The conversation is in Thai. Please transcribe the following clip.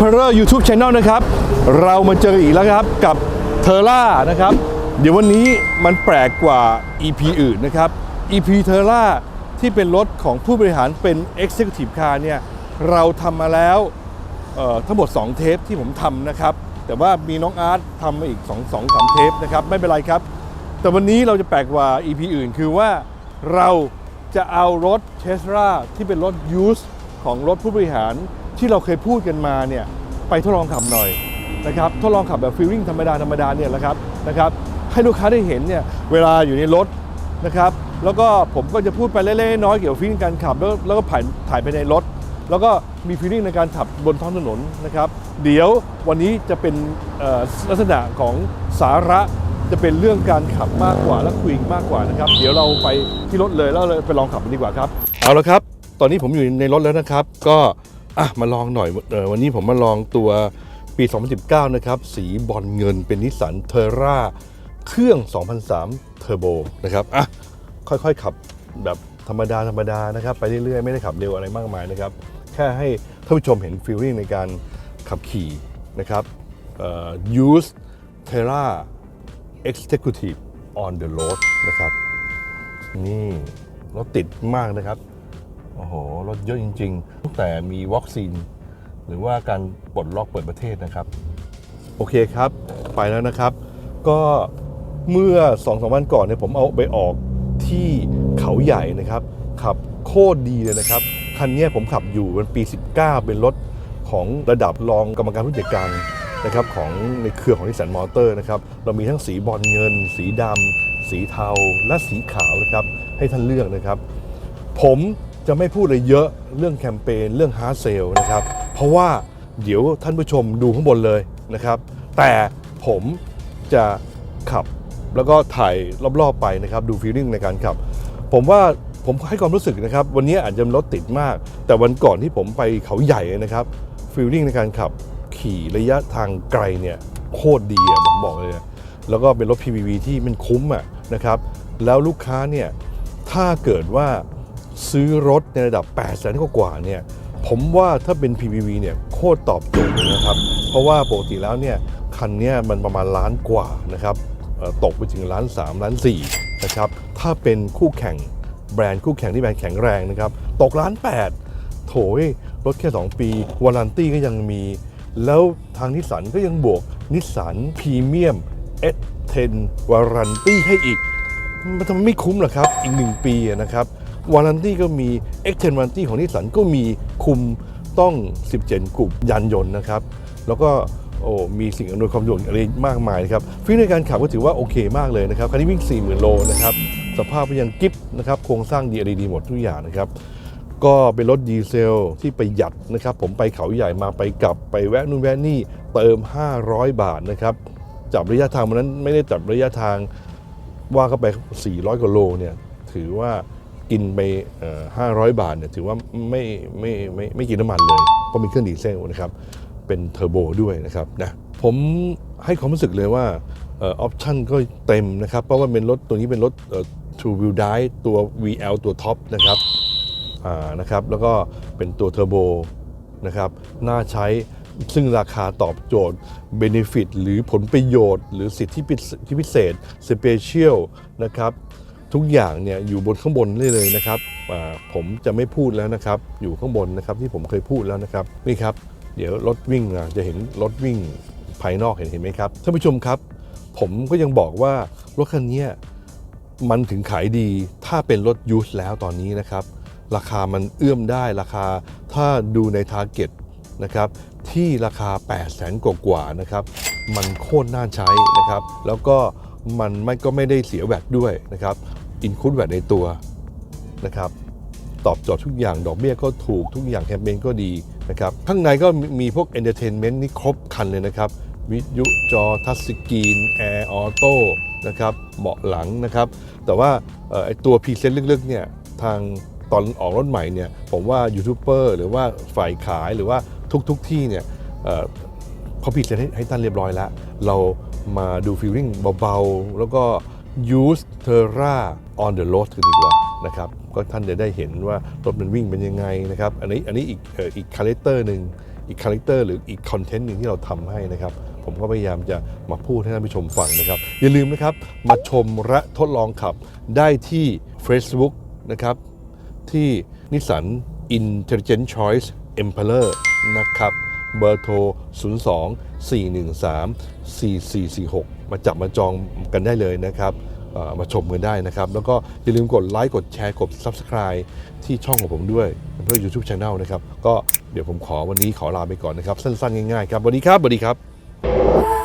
p e r o r YouTube Channel นะครับ เรามาเจอกันอีกแล้วครับกับเทอร่านะครับ เดี๋ยววันนี้มันแปลกกว่า EP อื่นนะครับ EP เทอร่าที่เป็นรถของผู้บริหารเป็น Executive Car เนี่ยเราทำมาแล้วทั้งหมด 2 เทปที่ผมทำนะครับ แต่ว่ามีน้องอาร์ตทำมาอีก 2 2 3 เทปนะครับ ไม่เป็นไรครับ แต่วันนี้เราจะแปลกกว่า EP อื่น คือว่าเราจะเอารถเทสลาที่เป็นรถยูสของรถผู้บริหาร ที่เราเคยพูดกันมาเนี่ยไปทดลองขับหน่อยนะครับทดลองขับแบบฟีลลิ่งธรรมดาธรรมดาเนี่ยแหละครับนะครับให้ลูกค้าได้เห็นเนี่ยเวลาอยู่ในรถนะครับแล้วก็ผมก็จะพูดไปเล็กๆน้อยเกี่ยวกับฟีลลิ่งการขับแล้วแล้วก็ถ่ายถ่ายไปในรถ แล้วก็มีฟีลลิ่งในการขับบนท้องถนนนะครับเดี๋ยววันนี้จะเป็นลักษณะของสาระจะเป็นเรื่องการขับมากกว่าและคุยมากกว่านะครับ เดี๋ยวเราไปที่รถเลยแล้วไปลองขับกันดีกว่าครับ เอาละครับ ตอนนี้ผมอยู่ในรถแล้วนะครับ ก็ อะมาลองหน่อยออวันนี้ผมมาลองตัวปี 2019 นะครับ สีบอลเงินเป็นนิสสันเทอร่าเครื่อง 2003 เทอร์โบนะครับอะค่อยๆขับแบบธรรมดาธรรมดานะครับ ไปเรื่อยๆ ไม่ได้ขับเร็วอะไรมากมายนะครับ แค่ให้ท่านผู้ชมเห็นฟีลลิ่งในการขับขี่นะครับเอ่อ use Terra Executive on the road นะครับ นี่รถติดมากนะครับ โอ้โห รถเยอะจริงๆตั้งแต่มีวัคซีน หรือว่าการปลดล็อกเปิดประเทศนะครับ โอเคครับ ไปแล้วนะครับ ก็เมื่อ2อสวันก่อนเนี่ยผมเอาไปออกที่เขาใหญ่นะครับ ขับโคตรดีเลยนะครับ คันนี้ผมขับอยู่เป็นปี 19 เป็นรถของระดับรองกรรมการผู้จัดการนะครับของในเครือของนิสสันมอเตอร์นะครับ เรามีทั้งสีบอลเงิน สีดำสีเทาและสีขาวนะครับ ให้ท่านเลือกนะครับ ผม จะไม่พูดเลยเยอะเรื่องแคมเปญเรื่องฮาร์ดเซลนะครับ เพราะว่าเดี๋ยวท่านผู้ชมดูข้างบนเลยนะครับ แต่ผมจะขับแล้วก็ถ่ายรอบๆไปนะครับ ดูฟีลลิ่งในการขับ ผมว่าผมให้ความรู้สึกนะครับ วันนี้อาจจะรถติดมาก แต่วันก่อนที่ผมไปเขาใหญ่นะครับฟีลลิ่งในการขับขี่ระยะทางไกลเนี่ยโคตรดีอะผมบอกเลยอะแล้วก็เป็นรถ PPV ที่มันคุ้มอะนะครับ แล้วลูกค้าเนี่ยถ้าเกิดว่า ซื้อรถในระดับ8 0 0แสนกว่าเนี่ยผมว่าถ้าเป็น PPV เนี่ยโคตรตอบโจทย์นะครับ เพราะว่าปกติแล้วเนี่ยคันนี้มันประมาณล้านกว่านะครับตกไปถึงล้าน 3 ล้าน4นะครับถ้าเป็นคู่แข่งแบรนด์คู่แข่งที่แบรนด์แข็งแรงนะครับ ตกล้าน 8 โถยรถแค่ 2 ปีวารันตี้ก็ยังมี แล้วทางนิสสันก็ยังบวกนิสสันพรีเมียม S10 วารันตี้ให้อีก มันทำไมไม่คุ้มหรอครับ อีกหนึ่งปีนะครับ วารันตี้ก็มี X10 วารันตี้ของนิสสันก็มีคุมต้อง 17 กลุ่มยานยนต์นะครับ แล้วก็โอ้มีสิ่งอำนวยความสะดวกอะไรมากมายครับฟีในการขับก็ถือว่าโอเคมากเลยนะครับคันนี้วิ่ง 40,000 โลนะครับ สภาพก็ยังกิฟนะครับโครงสร้างดีอะไรดีหมดทุกอย่างนะครับก็เป็นรถดีเซลที่ประหยัดนะครับ ผมไปเขาใหญ่มาไปกลับไปแวะนู่นแวะนี่เติม 500 บาทนะครับจับระยะทางวันนั้นไม่ได้จับระยะทางว่าเข้าไป 400กว่าโลเนี่ยถือว่า กินไปเอ่อ500บาทเนี่ยถือว่าไม่ไม่ไม่ไม่กินน้ำมันเลย เพราะมีเครื่องดีเซลนะครับ เป็นเทอร์โบด้วยนะครับนะผมให้ความรู้สึกเลยว่าออปชั่นก็เต็มนะครับ เพราะว่าเป็นรถตัวนี้เป็นรถ True Wheel Drive ตัว VL ตัวท็อปนะครับนะครับ แล้วก็เป็นตัวเทอร์โบนะครับน่าใช้ซึ่งราคาตอบโจทย์ Benefit หรือผลประโยชน์ หรือสิทธิพิเศษ Special นะครับ ทุกอย่างเนี่ยอยู่บนข้างบนนี่เลยนะครับผมจะไม่พูดแล้วนะครับ อยู่ข้างบนนะครับที่ผมเคยพูดแล้วนะครับนี่ครับ เดี๋ยวรถวิ่งจะเห็นรถวิ่งภายนอกเห็นเห็นไหมครับท่านผู้ชมครับ ผมก็ยังบอกว่ารถคันนี้มันถึงขายดีถ้าเป็นรถยูสแล้วตอนนี้นะครับ ราคามันเอื้อมได้ราคาถ้าดูในทาร์เก็ตนะครับที่ราคา 8 0 0แสนกว่านะครับ มันโคตรน่าใช้นะครับ แล้วก็มันไม่ก็ไม่ได้เสียแวดด้วยนะครับ อินคูดแวดในตัวนะครับตอบโจทย์ทุกอย่างดอกเบี้ยก็ถูกทุกอย่างแคมเปญก็ดีนะครับข้างในก็มีพวกเอนเตอร์เทนเมนต์นี่ครบคันเลยนะครับวิทยุจอทัชสกรีนแอร์ออโต้นะครับเบาะหลังนะครับ แต่ว่าไอตัวพรีเซนต์ลึกๆเนี่ยทางตอนออกรถใหม่เนี่ยผมว่ายูทูบเบอร์หรือว่าฝ่ายขายหรือว่าทุกๆทที่เนี่ยเอ่อเขาผิดเซนให้ให้ท่านเรียบร้อยแล้ว เรามาดูฟีลลิ่งเบาๆ แล้วก็ use Terra on the road กันดีกว่านะครับ ก็ท่านจะได้เห็นว่ารถมันวิ่งเป็นยังไงนะครับ อันนี้อันนี้อีกเอ่ออีกคาแรคเตอร์หนึ่งอีกคาแรคเตอร์หรืออีกคอนเทนต์หนึ่งที่เราทำให้นะครับ ผมก็พยายามจะมาพูดให้ท่านผู้ชมฟังนะครับ อย่าลืมนะครับ มาชมและทดลองขับได้ที่ Facebook นะครับ ที่นิสสัน Intelligent Choice Emperor นะครับเบอร์โทร 02 413 4446 มาจับมาจองกันได้เลยนะครับ มาชมกันได้นะครับ แล้วก็อย่าลืมกดไลค์กดแชร์กด Subscribe ที่ช่องของผมด้วยเพื่อ YouTube Channel นะครับ ก็เดี๋ยวผมขอวันนี้ขอลาไปก่อนนะครับ สั้นๆ ง่ายๆ ครับสวัสดีครับสวัสดีครับ